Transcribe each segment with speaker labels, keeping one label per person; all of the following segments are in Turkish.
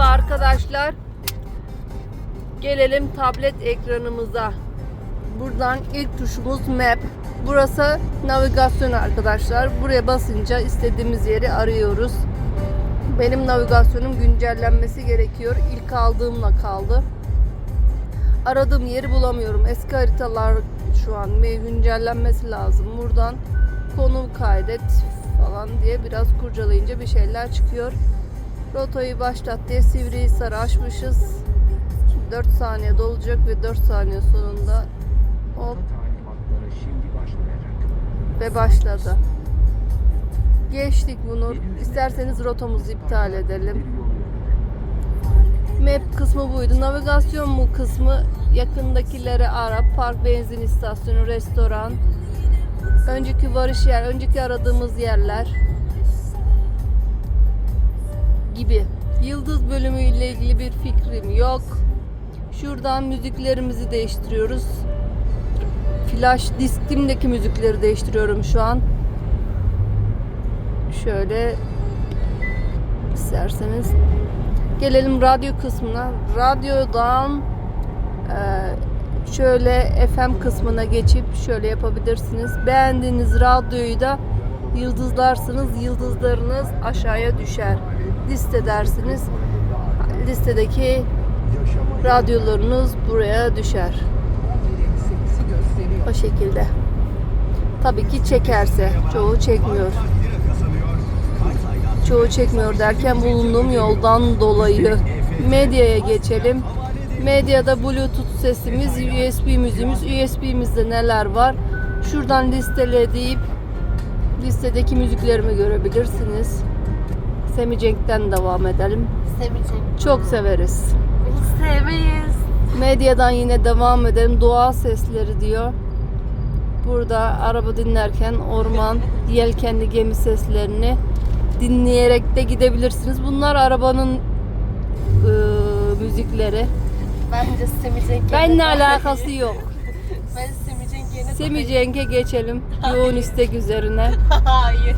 Speaker 1: Merhaba arkadaşlar. Gelelim tablet ekranımıza. Buradan ilk tuşumuz Map. Burası navigasyon arkadaşlar. Buraya basınca istediğimiz yeri arıyoruz. Benim navigasyonum güncellenmesi gerekiyor. İlk aldığımla kaldı. Aradığım yeri bulamıyorum. Eski haritalar şu an güncellenmesi lazım. Buradan konum kaydet falan diye biraz kurcalayınca bir şeyler çıkıyor. Rotayı başlat diye Sivrihisar'ı açmışız. 4 saniye dolacak ve 4 saniye sonunda hop ve başladı. Geçtik bunu. İsterseniz rotamızı iptal edelim. Map kısmı buydu. Navigasyon mu kısmı yakındakileri ara. Park, benzin istasyonu, restoran. Önceki varış yer, önceki aradığımız yerler gibi. Yıldız bölümü ile ilgili bir fikrim yok. Şuradan müziklerimizi değiştiriyoruz. Flash diskimdeki müzikleri değiştiriyorum şu an. Şöyle isterseniz Gelelim radyo kısmına. Radyodan eee, şöyle FM kısmına geçip şöyle yapabilirsiniz. Beğendiğiniz radyoyu da yıldızlarsınız. Yıldızlarınız aşağıya düşer. Listedersiniz. Listedeki radyolarınız buraya düşer. O şekilde. Tabii ki çekerse. Çoğu çekmiyor. Çoğu çekmiyor derken bulunduğum yoldan dolayı. Medyaya geçelim. Medyada Bluetooth sesimiz, USB müziğimiz, USB'mizde neler var? Şuradan listele deyip listedeki müziklerimi görebilirsiniz. Semi Cenk'ten devam edelim.
Speaker 2: Seveceğim.
Speaker 1: Çok severiz.
Speaker 2: Sevmeyiz.
Speaker 1: Medyadan yine devam edelim. Doğa sesleri diyor. Burada araba dinlerken orman, yelkenli gemi seslerini dinleyerek de gidebilirsiniz. Bunlar arabanın ıı, müzikleri.
Speaker 2: Bence Semicenk
Speaker 1: Benimle alakası yok.
Speaker 2: Ben Semicenk yerine
Speaker 1: Semi Cenk'e geçelim. Yoğun istek üzerine.
Speaker 2: Hayır.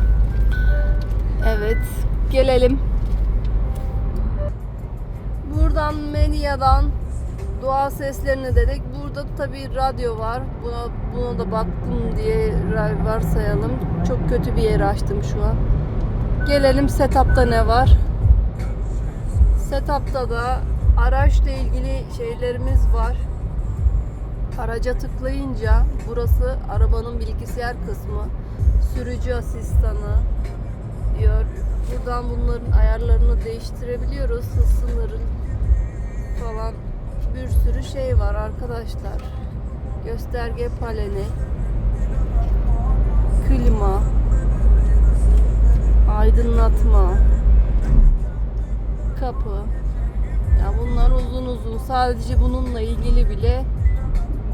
Speaker 1: Evet. Gelelim. Buradan Medya'dan doğa seslerini dedik. Burada tabi radyo var. Buna, buna da baktım diye varsayalım. Çok kötü bir yeri açtım şu an. Gelelim setup'ta ne var? Setup'ta da araçla ilgili şeylerimiz var. Araca tıklayınca burası arabanın bilgisayar kısmı. Sürücü asistanı diyor. Buradan bunların ayarlarını değiştirebiliyoruz. Hız sınırı falan bir sürü şey var arkadaşlar. Gösterge paneli, klima, aydınlatma, kapı. Ya bunlar uzun uzun. Sadece bununla ilgili bile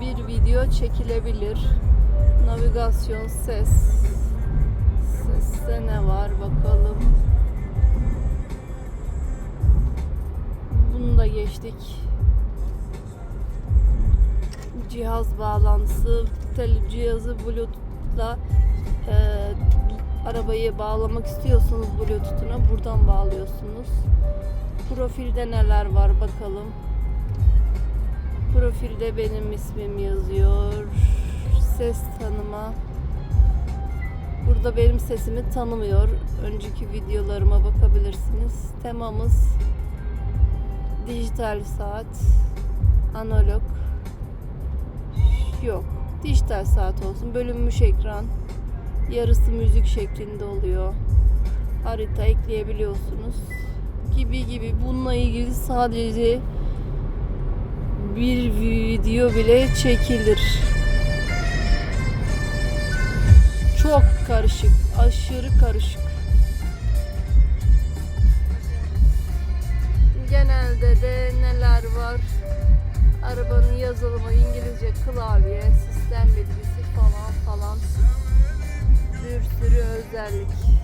Speaker 1: bir video çekilebilir. Navigasyon, ses. Seste ne var bakalım. Geçtik. Cihaz bağlantısı, cihazı Bluetooth'la e, arabayı bağlamak istiyorsanız Bluetooth'una buradan bağlıyorsunuz. Profilde neler var bakalım. Profilde benim ismim yazıyor. Ses tanıma. Burada benim sesimi tanımıyor. Önceki videolarıma bakabilirsiniz. Temamız dijital saat, analog. Yok. Dijital saat olsun. Bölünmüş ekran. Yarısı müzik şeklinde oluyor. Harita ekleyebiliyorsunuz. Gibi gibi. Bununla ilgili sadece bir video bile çekilir. Çok karışık, aşırı karışık. var. Arabanın yazılımı İngilizce klavye, sistem bilgisi falan falan bir sürü özellik.